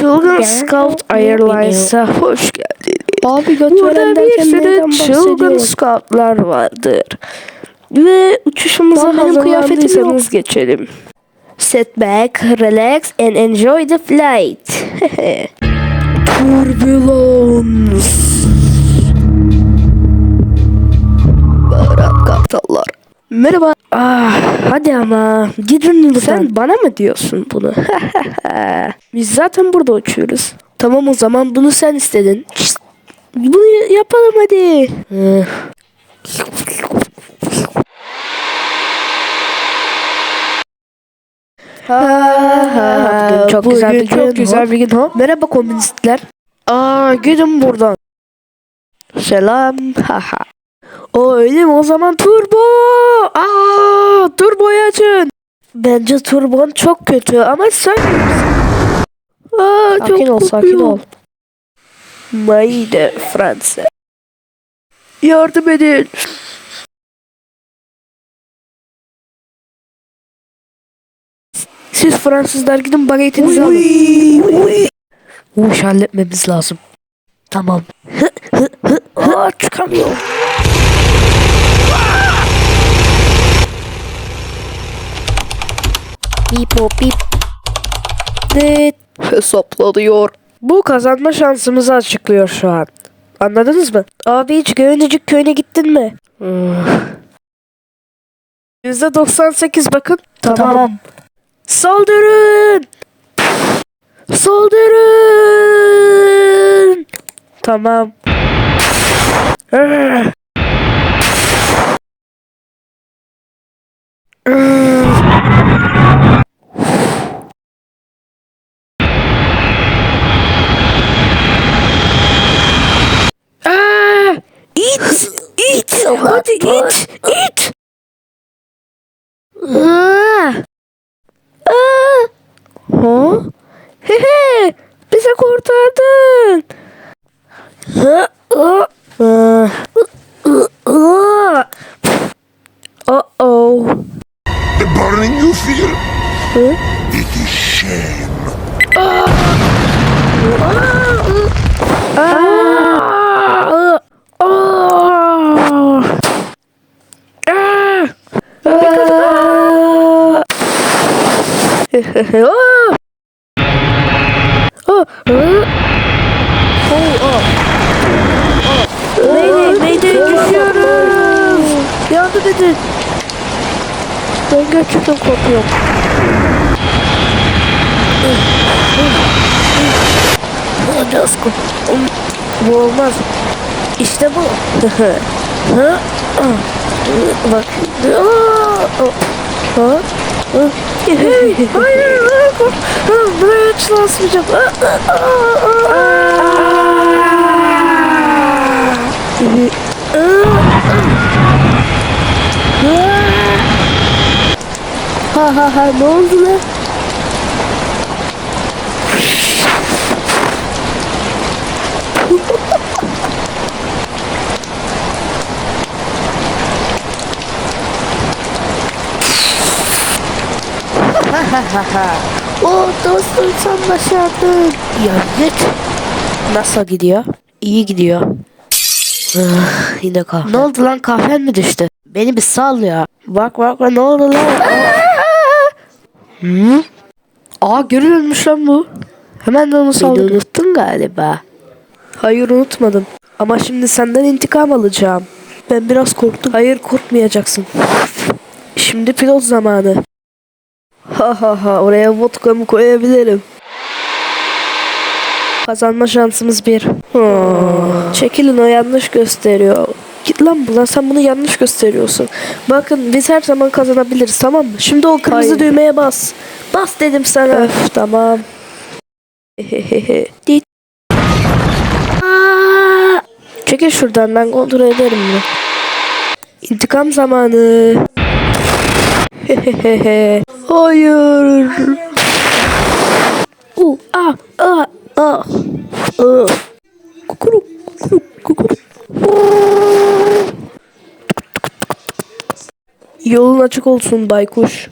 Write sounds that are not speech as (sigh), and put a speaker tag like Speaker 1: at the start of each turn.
Speaker 1: Çılgın Scout Airlines'a hoş geldiniz.
Speaker 2: Abi
Speaker 1: Burada bir sürü çılgın scoutlar vardır. Ve uçuşumuza hazırlandıysanız geçelim. Sit back, relax and enjoy the flight. (laughs) Turbulence. Kaptallar. Merhaba. Ah, hadi ama gidin buradan. Sen bana mı diyorsun bunu? (laughs) Biz zaten burada uçuyoruz. Tamam o zaman bunu sen istedin. Şşt, Bunu yapalım hadi. Eh. Ha, ha, bugün çok güzel bir gün. Çok güzel bir gün. Ha? Merhaba komünistler. Aa gidin buradan. Selam. Haha. O öyle mi? O zaman turbo. Aa turboyu açın. Bence turbon çok kötü ama sen Aa,
Speaker 2: Sakin ol, sakin
Speaker 1: kokuyor.
Speaker 2: ol.
Speaker 1: Maide Fransa. Yardım edin. Siz Fransızlar gidin bagetinizi alın. Bu iş halletmemiz lazım. Tamam. Aa, çıkamıyorum.
Speaker 2: Bip o bip.
Speaker 1: Evet. Hesaplanıyor. (laughs) Bu kazanma şansımızı açıklıyor şu an. Anladınız mı? Abi hiç Göğüncük köyüne gittin mi? (sighs) Yüzde 98 bakın.
Speaker 2: Tamam.
Speaker 1: Saldırın! Saldırın! Tamam. (sighs) Ah! Ah! Ah! İt! İt! Hadi it! İt! Ah! Ah! Ha? He he! Bizi kurtardın! Ah! Ah! Ah! Uh-oh.
Speaker 3: The burning you feel?
Speaker 1: Huh?
Speaker 3: It is shame.
Speaker 1: Ah! Ah! Ah! Ah! Ah! Ah! Oh, Mayday, mayday, düşüyoruz. Yardım edin. Ben gerçekten korkuyorum. Olacağız. Bu olmaz. İşte bu. (laughs) Bak. Ha? Hey, hayır, hayır, buraya hiç basmayacağım. Ha ha ha ne oldu lan? O dostum sen başardın. Ya git. Nasıl gidiyor? İyi gidiyor. Ah, yine kahve. Ne oldu lan kahven mi düştü? Beni bir sal ya. Bak bak ne oldu lan? Hı? Aa görülmüş lan bu. Hemen de onu saldım. Beni unuttun galiba. Hayır unutmadım. Ama şimdi senden intikam alacağım. Ben biraz korktum. Hayır korkmayacaksın. Şimdi pilot zamanı. Ha ha ha oraya vodkamı koyabilirim. Kazanma şansımız bir. Ha. Çekilin o yanlış gösteriyor. Git lan buradan sen bunu yanlış gösteriyorsun. Bakın biz her zaman kazanabiliriz tamam mı? Şimdi o kırmızı
Speaker 2: Hayır.
Speaker 1: düğmeye bas. Bas dedim sana. Öf tamam. (laughs) Çekil şuradan ben kontrol ederim bunu. İntikam zamanı. (laughs) Hayır. Ah, ah, ah. Ah. Kukuruk, kukuruk, kukuruk. Yolun açık olsun baykuş.